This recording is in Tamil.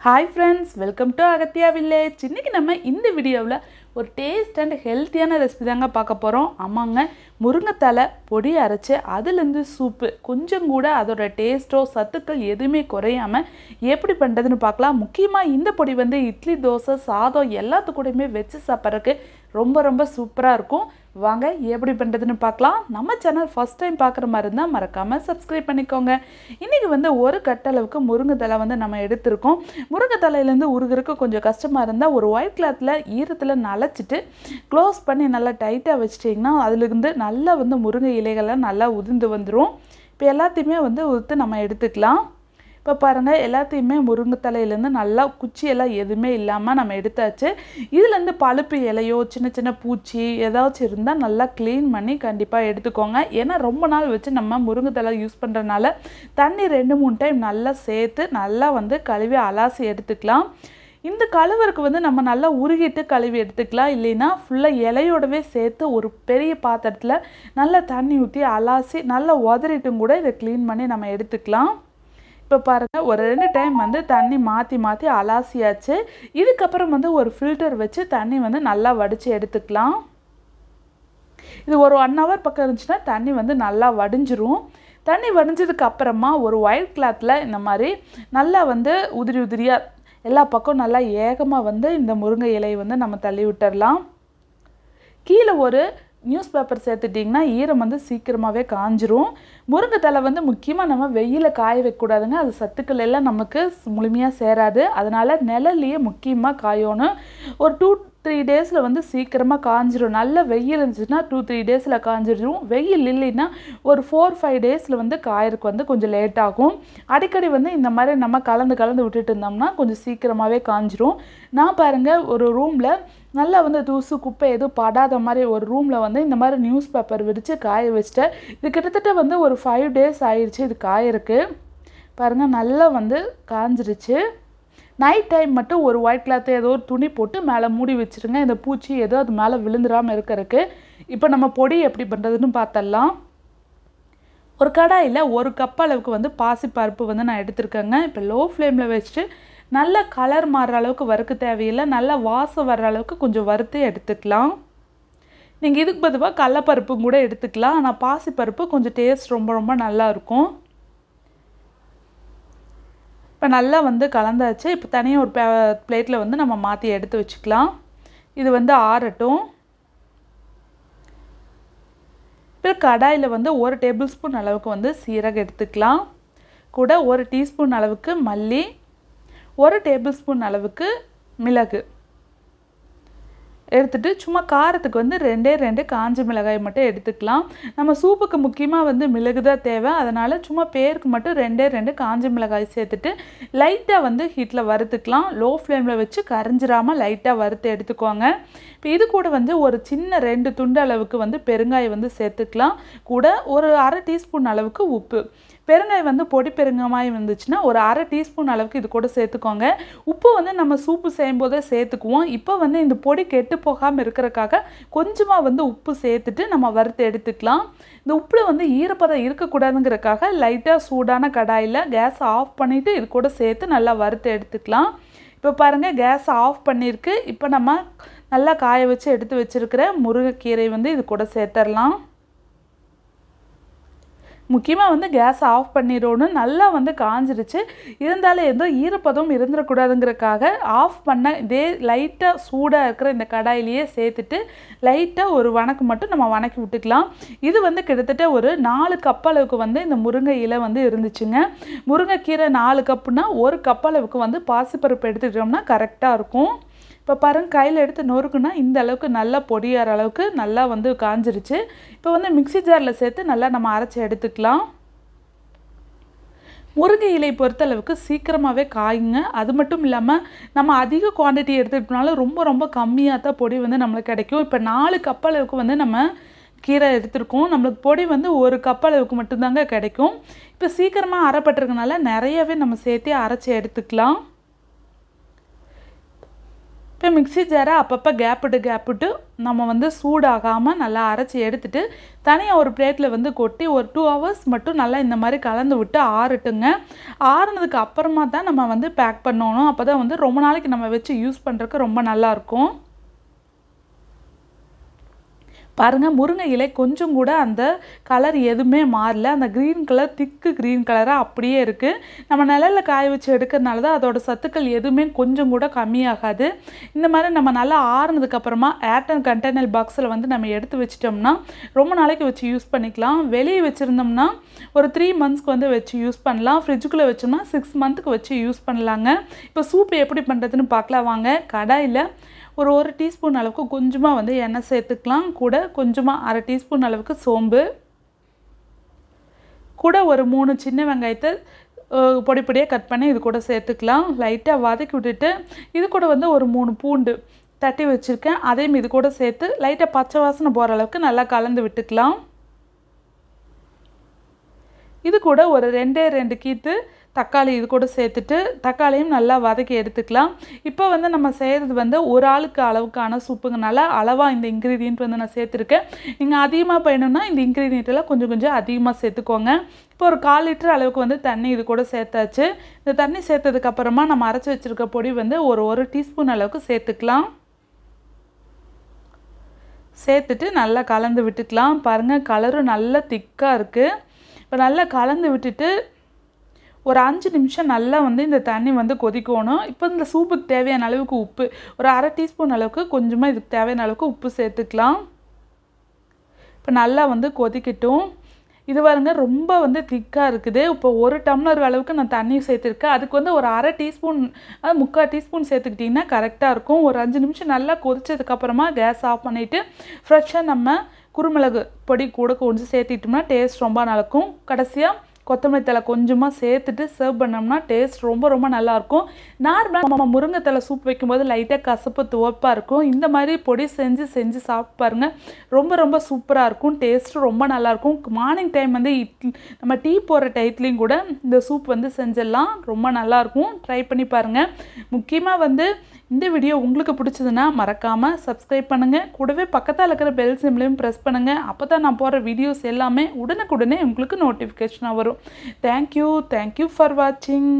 Hi friends welcome to Agathiya village இன்றைக்கி நம்ம இந்த வீடியோவில் ஒரு டேஸ்ட் அண்ட் ஹெல்த்தியான ரெசிபி தாங்க பார்க்க போகிறோம் ஆமாங்க முருங்கைத்தலை பொடி அரைச்சி அதுலேருந்து சூப்பு கொஞ்சம் கூட அதோட டேஸ்ட்டோ சத்துக்கள் எதுவுமே குறையாமல் எப்படி பண்ணுறதுன்னு பார்க்கலாம். முக்கியமாக இந்த பொடி வந்து இட்லி தோசை சாதம் எல்லாத்துக்கூடையுமே வச்சு சாப்பிட்றதுக்கு ரொம்ப ரொம்ப சூப்பராக இருக்கும். வாங்க எப்படி பண்ணுறதுன்னு பார்க்கலாம். நம்ம சேனல் ஃபஸ்ட் டைம் பார்க்குற மாதிரி இருந்தால் மறக்காமல் சப்ஸ்கிரைப் பண்ணிக்கோங்க. இன்றைக்கி வந்து ஒரு கட்டளவுக்கு முருங்கைத்தலை வந்து நம்ம எடுத்திருக்கோம். முருங்கைத்தலையிலேருந்து உருகிறதுக்கு கொஞ்சம் கஷ்டமாக இருந்தால் ஒரு ஒயிட் கிளாத்தில் ஈரத்தில் நனைச்சிட்டு க்ளோஸ் பண்ணி நல்லா டைட்டாக வச்சிட்டிங்கன்னா அதுலேருந்து நல்லா வந்து முருங்கை இலைகள்லாம் நல்லா உதிர்ந்து வந்துடும் இப்போ எல்லாத்தையுமே வந்து உதுத்து நம்ம எடுத்துக்கலாம். இப்போ பாருங்கள் எல்லாத்தையுமே முருங்கைத்தலையிலேருந்து நல்லா குச்சியெல்லாம் எதுவுமே இல்லாமல் நம்ம எடுத்தாச்சு. இதுலேருந்து பழுப்பு இலையோ சின்ன சின்ன பூச்சி ஏதாச்சும் இருந்தால் நல்லா க்ளீன் பண்ணி கண்டிப்பாக எடுத்துக்கோங்க. ஏன்னா ரொம்ப நாள் வச்சு நம்ம முருங்கைத்தலை யூஸ் பண்ணுறதுனால தண்ணி ரெண்டு மூணு டைம் நல்லா சேர்த்து நல்லா வந்து கழுவி அலாசி எடுத்துக்கலாம். இந்த கழுவருக்கு வந்து நம்ம நல்லா உருகிட்டு கழுவி எடுத்துக்கலாம். இல்லைன்னா ஃபுல்லாக இலையோடவே சேர்த்து ஒரு பெரிய பாத்திரத்தில் நல்லா தண்ணி ஊற்றி அலாசி நல்லா உதறிட்டும் கூட இதை க்ளீன் பண்ணி நம்ம எடுத்துக்கலாம். இப்போ பாருங்கள் ஒரு ரெண்டு டைம் வந்து தண்ணி மாற்றி மாற்றி அலாசியாச்சு. இதுக்கப்புறம் வந்து ஒரு ஃபில்டர் வச்சு தண்ணி வந்து நல்லா வடித்து எடுத்துக்கலாம். இது ஒரு ஒன் ஹவர் பக்கம் இருந்துச்சுன்னா தண்ணி வந்து நல்லா வடிஞ்சிரும். தண்ணி வடிஞ்சதுக்கு அப்புறமா ஒரு ஒயிட் கிளாத்தில் இந்த மாதிரி நல்லா வந்து உதிரி உதிரியாக எல்லா பக்கம் நல்லா ஏகமாக வந்து இந்த முருங்கை இலையை வந்து நம்ம தள்ளி விட்டுடலாம் கீழே ஒரு நியூஸ் பேப்பர் சேர்த்துட்டிங்கன்னா ஈரம் வந்து சீக்கிரமாகவே காஞ்சிரும். முருங்கைத்தலை வந்து முக்கியமாக நம்ம வெயிலில் காய வைக்கக்கூடாதுங்க. அது சத்துக்கள் எல்லாம் நமக்கு முழுமையாக சேராது. அதனால் நிழல்லையே முக்கியமாக காயணும். ஒரு டூ த்ரீ டேஸில் வந்து சீக்கிரமாக காஞ்சிரும். நல்ல வெயில் இருந்துச்சுன்னா டூ த்ரீ டேஸில் காஞ்சிரும். வெயில் இல்லைன்னா ஒரு ஃபோர் ஃபைவ் டேஸில் வந்து காயறக்கு வந்து கொஞ்சம் லேட் ஆகும். அடிக்கடி வந்து இந்த மாதிரி நம்ம கலந்து கலந்து விட்டுட்டு இருந்தோம்னா கொஞ்சம் சீக்கிரமாகவே காஞ்சிரும். நான் பாருங்கள் ஒரு ரூமில் நல்லா வந்து தூசு குப்பை எதுவும் படாத மாதிரி ஒரு ரூமில் வந்து இந்த மாதிரி நியூஸ் பேப்பர் விரித்து காய வச்சிட்டேன் இது கிட்டத்தட்ட வந்து ஒரு ஃபைவ் டேஸ் ஆயிடுச்சு இது காயிருக்கு பாருங்கள் நல்லா வந்து காஞ்சிருச்சு. நைட் டைம் மட்டும் ஒரு ஒயிட் கிளாத்தை ஏதோ ஒரு துணி போட்டு மேலே மூடி வச்சுருங்க. இந்த பூச்சி ஏதோ அது மேலே விழுந்துடாமல் இருக்கிறதுக்கு. இப்போ நம்ம பொடி எப்படி பண்ணுறதுன்னு பார்த்தலாம் ஒரு கடாயில் ஒரு கப் அளவுக்கு வந்து பாசிப்பருப்பு வந்து நான் எடுத்திருக்கேங்க. இப்போ லோ ஃப்ளேமில் வச்சுட்டு நல்ல கலர் மாறுற அளவுக்கு வறுக்க தேவையில்லை. நல்ல வாசம் வர்ற அளவுக்கு கொஞ்சம் வறுத்து எடுத்துக்கலாம். நீங்கள் இதுக்கு பதிவாக கடலப்பருப்பும் கூட எடுத்துக்கலாம். ஆனால் பாசிப்பருப்பு கொஞ்சம் டேஸ்ட் ரொம்ப ரொம்ப நல்லா இருக்கும். இப்போ நல்லா வந்து கலந்தாச்சு. இப்போ தனியாக ஒரு பிளேட்டில் வந்து நம்ம மாற்றி எடுத்து வச்சுக்கலாம். இது வந்து ஆறட்டும். இப்போ கடாயில் வந்து ஒரு டேபிள் ஸ்பூன் அளவுக்கு வந்து சீரகம் எடுத்துக்கலாம். கூட ஒரு டீஸ்பூன் அளவுக்கு மல்லி. ஒரு டேபிள் ஸ்பூன் அளவுக்கு மிளகு. எடுத்துகிட்டு சும்மா காரத்துக்கு வந்து ரெண்டே ரெண்டு காஞ்ச மிளகாய் மட்டும் எடுத்துக்கலாம். நம்ம சூப்புக்கு முக்கியமாக வந்து மிளகு தான் தேவை. அதனால் சும்மா பேருக்கு மட்டும் ரெண்டே ரெண்டு காஞ்ச மிளகாய் சேர்த்துட்டு லைட்டாக வந்து ஹீட்டில் வறுத்துக்கலாம். லோ ஃப்ளேமில் வச்சு கரைஞ்சிராமல் லைட்டாக வறுத்து எடுத்துக்கோங்க. இப்போ இது கூட வந்து ஒரு சின்ன ரெண்டு துண்டு அளவுக்கு வந்து பெருங்காயம் வந்து சேர்த்துக்கலாம். கூட ஒரு அரை டீஸ்பூன் அளவுக்கு உப்பு. பெருங்காய் வந்து பொடி பெருங்காய் இருந்துச்சுன்னா ஒரு அரை டீஸ்பூன் அளவுக்கு இது கூட சேர்த்துக்கோங்க. உப்பு வந்து நம்ம சூப்பு செய்யும் போதே சேர்த்துக்குவோம். இப்போ வந்து இந்த பொடி கெட்டு போகாமல் இருக்கிறக்காக கொஞ்சமாக வந்து உப்பு சேர்த்துட்டு நம்ம வறுத்து எடுத்துக்கலாம். இந்த உப்பில் வந்து ஈரப்பதம் இருக்கக்கூடாதுங்கிறக்காக லைட்டாக சூடான கடாயில் கேஸ் ஆஃப் பண்ணிவிட்டு இது கூட சேர்த்து நல்லா வறுத்து எடுத்துக்கலாம். இப்போ பாருங்கள் கேஸ் ஆஃப் பண்ணியிருக்கு. இப்போ நம்ம நல்லா காய வச்சு எடுத்து வச்சுருக்கிற முருங்கைக்கீரை வந்து இது கூட சேர்த்துடலாம் முக்கியமாக வந்து கேஸ் ஆஃப் பண்ணிடணும் நல்லா வந்து காஞ்சிருச்சு. இருந்தாலும் எதோ ஈரப்பதம் இருந்துடக்கூடாதுங்கிறக்காக ஆஃப் பண்ண இதே லைட்டாக சூடாக இருக்கிற இந்த கடாயிலேயே சேர்த்துட்டு லைட்டாக ஒரு வணக்கு மட்டும் நம்ம வணக்கி விட்டுக்கலாம். இது வந்து கிட்டத்தட்ட ஒரு நாலு கப் அளவுக்கு வந்து இந்த முருங்கை இலை வந்து இருந்துச்சுங்க. முருங்கைக்கீரை நாலு கப்புனா ஒரு கப் அளவுக்கு வந்து பாசிப்பருப்பு எடுத்துக்கிட்டோம்னா கரெக்டாக இருக்கும். இப்போ பாருங்கள் கையில் எடுத்து நொறுக்குனா இந்த அளவுக்கு நல்லா பொடியாற அளவுக்கு நல்லா வந்து காஞ்சிருச்சு. இப்போ வந்து மிக்சி ஜாரில் சேர்த்து நல்லா நம்ம அரைச்சி எடுத்துக்கலாம். முருங்கை இலை பொறுத்தளவுக்கு சீக்கிரமாகவே காயுங்க. அது மட்டும் இல்லாமல் நம்ம அதிக குவான்டிட்டி எடுத்துக்கிட்டனால ரொம்ப ரொம்ப கம்மியாக தான் பொடி வந்து நம்மளுக்கு கிடைக்கும். இப்போ நாலு கப் அளவுக்கு வந்து நம்ம கீரை எடுத்திருக்கோம். நம்மளுக்கு பொடி வந்து ஒரு கப் அளவுக்கு மட்டும்தாங்க கிடைக்கும். இப்போ சீக்கிரமாக அரைப்பட்டிருக்கனால நிறையவே நம்ம சேர்த்தே அரைச்சி எடுத்துக்கலாம். இப்போ மிக்ஸி ஜாரை அப்பப்போ கேப்பிட்டு கேப்பிட்டு நம்ம வந்து சூடாகாமல் நல்லா அரைச்சி எடுத்துட்டு தனியாக ஒரு பிளேட்டில் வந்து கொட்டி ஒரு டூ ஹவர்ஸ் மட்டும் நல்லா இந்த மாதிரி கலந்து விட்டு ஆறட்டுங்க. ஆறுனதுக்கு அப்புறமா தான் நம்ம வந்து பேக் பண்ணணும். அப்போ தான் வந்து ரொம்ப நாளைக்கு நம்ம வச்சு யூஸ் பண்ணுறதுக்கு ரொம்ப நல்லாயிருக்கும் பாருங்கள் முருங்கை இலை கொஞ்சம் கூட அந்த கலர் எதுவுமே மாறல. அந்த க்ரீன் கலர் திக்கு க்ரீன் கலராக அப்படியே இருக்குது நம்ம நிழலில் காய வச்சு எடுக்கிறனால தான் அதோட சத்துக்கள் எதுவுமே கொஞ்சம் கூட கம்மியாகாது. இந்த மாதிரி நம்ம நல்லா ஆறுனதுக்கப்புறமா ஏர்டன் கண்டெய்னர் பாக்ஸில் வந்து நம்ம எடுத்து வச்சிட்டோம்னா ரொம்ப நாளைக்கு வச்சு யூஸ் பண்ணிக்கலாம். வெளியே வச்சுருந்தோம்னா ஒரு த்ரீ மந்த்ஸ்க்கு வந்து வச்சு யூஸ் பண்ணலாம். ஃப்ரிட்ஜுக்குள்ளே வச்சோம்னா சிக்ஸ் மந்த்துக்கு வச்சு யூஸ் பண்ணலாங்க. இப்போ சூப் எப்படி பண்ணுறதுன்னு பார்க்கலாம். வாங்க கடாயில் ஒரு ஒரு டீஸ்பூன் அளவுக்கு கொஞ்சமாக வந்து எண்ணெய் சேர்த்துக்கலாம். கூட கொஞ்சமாக அரை டீஸ்பூன் அளவுக்கு சோம்பு. கூட ஒரு மூணு சின்ன வெங்காயத்தை பொடி பொடியாக கட் பண்ணி இது கூட சேர்த்துக்கலாம். லைட்டாக வதக்கி விட்டுட்டு இது கூட வந்து ஒரு மூணு பூண்டு தட்டி வச்சுருக்கேன். அதையும் இது கூட சேர்த்து லைட்டாக பச்சை வாசனை போகிற அளவுக்கு நல்லா கலந்து விட்டுக்கலாம். இது கூட ஒரு ரெண்டே ரெண்டு கீத்து தக்காளி இது கூட சேர்த்துட்டு தக்காளியும் நல்லா வதக்கி எடுத்துக்கலாம். இப்போ வந்து நம்ம செய்கிறது வந்து ஒரு ஆளுக்கு அளவுக்கான சூப்புங்கனால அளவாக இந்த இன்க்ரீடியன்ட் வந்து நான் சேர்த்துருக்கேன். நீங்கள் அதிகமாக பயணம்னா இந்த இன்க்ரீடியண்ட்டெல்லாம் கொஞ்சம் கொஞ்சம் அதிகமாக சேர்த்துக்கோங்க. இப்போ ஒரு கால் லிட்டர் அளவுக்கு வந்து தண்ணி இது கூட சேர்த்தாச்சு. இந்த தண்ணி சேர்த்ததுக்கப்புறமா நம்ம அரைச்சி வச்சுருக்க பொடி வந்து ஒரு ஒரு டீஸ்பூன் அளவுக்கு சேர்த்துக்கலாம். சேர்த்துட்டு நல்லா கலந்து விட்டுக்கலாம். பாருங்கள் கலரும் நல்லா திக்காக இருக்குது இப்போ நல்லா கலந்து விட்டுட்டு ஒரு அஞ்சு நிமிஷம் நல்லா வந்து இந்த தண்ணி வந்து கொதிக்கணும். இப்போ இந்த சூப்புக்கு தேவையான அளவுக்கு உப்பு ஒரு அரை டீஸ்பூன் அளவுக்கு கொஞ்சமாக இதுக்கு தேவையான அளவுக்கு உப்பு சேர்த்துக்கலாம். இப்போ நல்லா வந்து கொதிக்கட்டும். இது பாருங்க ரொம்ப வந்து திக்காக இருக்குது. இப்போ ஒரு டம்ளர் அளவுக்கு நான் தண்ணி சேர்த்துருக்கேன். அதுக்கு வந்து ஒரு அரை டீஸ்பூன் அது முக்கால் டீஸ்பூன் சேர்த்துக்கிட்டிங்கன்னா கரெக்டாக இருக்கும். ஒரு அஞ்சு நிமிஷம் நல்லா கொதிச்சதுக்கப்புறமா கேஸ் ஆஃப் பண்ணிவிட்டு ஃப்ரெஷ்ஷாக நம்ம குருமிளகு பொடி கூட கொஞ்சம் சேர்த்திட்டோம்னா டேஸ்ட் ரொம்ப நல்லாயிருக்கும் கடைசியாக கொத்தமல்லி தழை கொஞ்சமாக சேர்த்துட்டு சர்வ் பண்ணோம்னா டேஸ்ட் ரொம்ப ரொம்ப நல்லாயிருக்கும். நார்மலாக நம்ம முருங்கை தழை சூப் வைக்கும்போது லைட்டாக கசப்பு துவப்பாக இருக்கும். இந்த மாதிரி பொடி செஞ்சு செஞ்சு சாப்பிட்டு பாருங்க. ரொம்ப ரொம்ப சூப்பராக இருக்கும். டேஸ்ட்டு ரொம்ப நல்லாயிருக்கும். மார்னிங் டைம் வந்து இட்லி நம்ம டீ போடுற டயத்துலேயும் கூட இந்த சூப் வந்து செஞ்சிடலாம். ரொம்ப நல்லாயிருக்கும். ட்ரை பண்ணி பாருங்கள் முக்கியமாக வந்து இந்த வீடியோ உங்களுக்கு பிடிச்சதுன்னா மறக்காமல் சப்ஸ்கிரைப் பண்ணுங்கள் கூடவே பக்கத்தில் இருக்கிற பெல் சிம்லையும் ப்ரெஸ் பண்ணுங்கள் அப்போ தான் நான் போகிற வீடியோஸ் எல்லாமே உடனுக்குடனே உங்களுக்கு நோட்டிஃபிகேஷனாக வரும். தேங்க்யூ தேங்க்யூ ஃபார் வாட்சிங்